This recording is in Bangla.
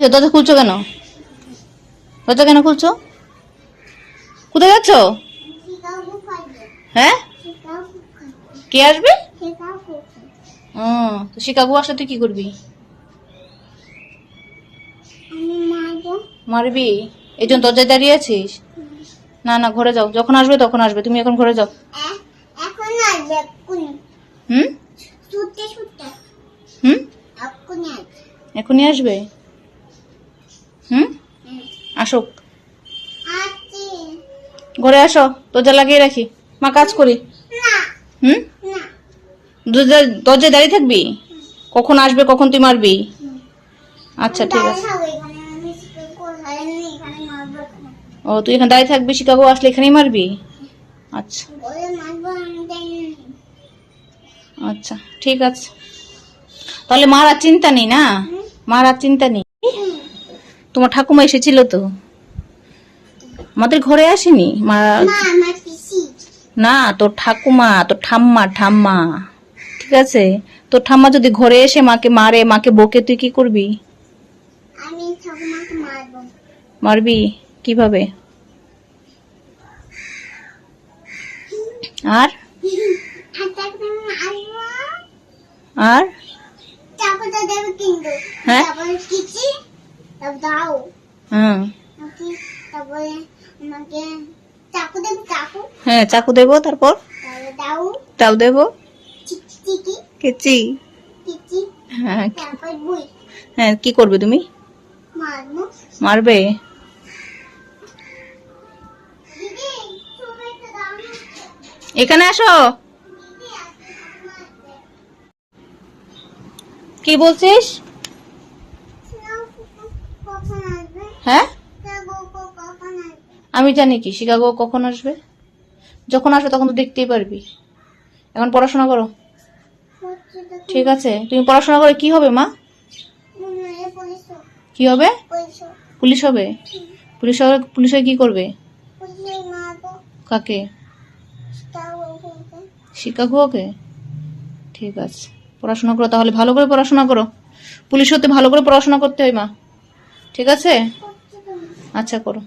দরজা খুলছো কেন? দরজা কেন খুলছো? কোথায় যাচ্ছ? হ্যাঁ? কে আসবে? ও তো শিকাগো আসলে তুই কি করবি? মারবি? এই জন্য দরজায় দাঁড়িয়ে আছিস? না না ঘরে যাও। যখন আসবে তখন আসবে। তুমি এখন ঘরে যাও। হুম? হুম? এখনই আসবে? আসুক ঘরে আসো দরজা লাগিয়ে রাখি। মা কাজ করি। হুম? দরজায় দাঁড়িয়ে থাকবি? কখন আসবে কখন তুই মারবি? আচ্ছা ঠিক আছে। ও তুই এখানে দাঁড়িয়ে থাকবি শিকাগো আসলে এখানেই মারবি? আচ্ছা। আচ্ছা ঠিক আছে। তাহলে মার আর চিন্তা নেই না? মার আর চিন্তা নেই। তোমার ঠাকুমা এসেছিল তো? আমাদের ঘরে আসেনি? মা না তোর ঠাকুমা তোর ঠাম্মা ঠাম্মা। ঠিক আছে? তোর ঠাম্মা যদি ঘরে এসে মাকে মারে মাকে বকে তুই কি করবি? মারবো। কীভাবে? আর? আর? হ্যাঁ? দাও। হুম। তারপরে আমাকে চাকু দেবে চাকু। হ্যাঁ চাকু দেবো তারপর? দাও। তাও দেবো? কেচি। হ্যাঁ হ্যাঁ কি করবে তুমি? মারবো। দাও এখানে আসো। কি বলছিস স্নাও কখন আসবে হ্যাঁ? আমি জানি কি শিকাগো কখন আসবে? যখন আসবে তখন তো দেখতেই পারবি। এখন পড়াশোনা করো। ঠিক আছে তুমি পড়াশোনা করে কি হবে মা? কি হবে? পুলিশ। হবে? পুলিশ হবে পুলিশ হয়ে কি করবে? কাকে? শিকাগোকে ঠিক আছে। পড়াশোনা করো তাহলে ভালো করে পড়াশোনা করো। পুলিশ হতে ভালো করে পড়াশোনা করতে হয় মা। ঠিক আছে? আচ্ছা করো।